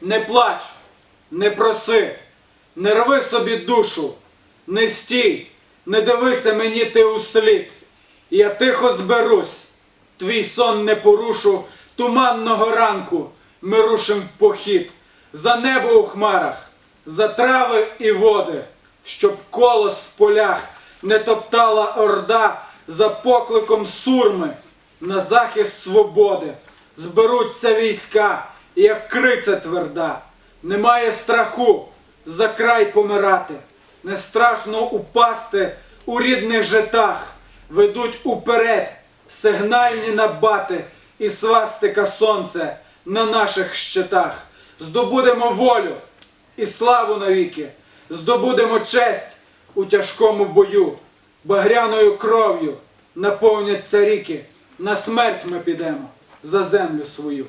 Не плач, не проси, не рви собі душу, не стій, не дивися мені ти услід. Я тихо зберусь, твій сон не порушу, туманного ранку ми рушим в похід. За небо у хмарах, за трави і води, щоб колос в полях не топтала орда за покликом сурми на захист свободи. Зберуться війська, як криця тверда. Немає страху за край помирати, не страшно упасти у рідних житах. Ведуть уперед сигнальні набати і свастика сонце на наших щитах. Здобудемо волю і славу навіки, здобудемо честь у тяжкому бою, багряною кров'ю наповняться ріки. На смерть ми підемо за землю свою.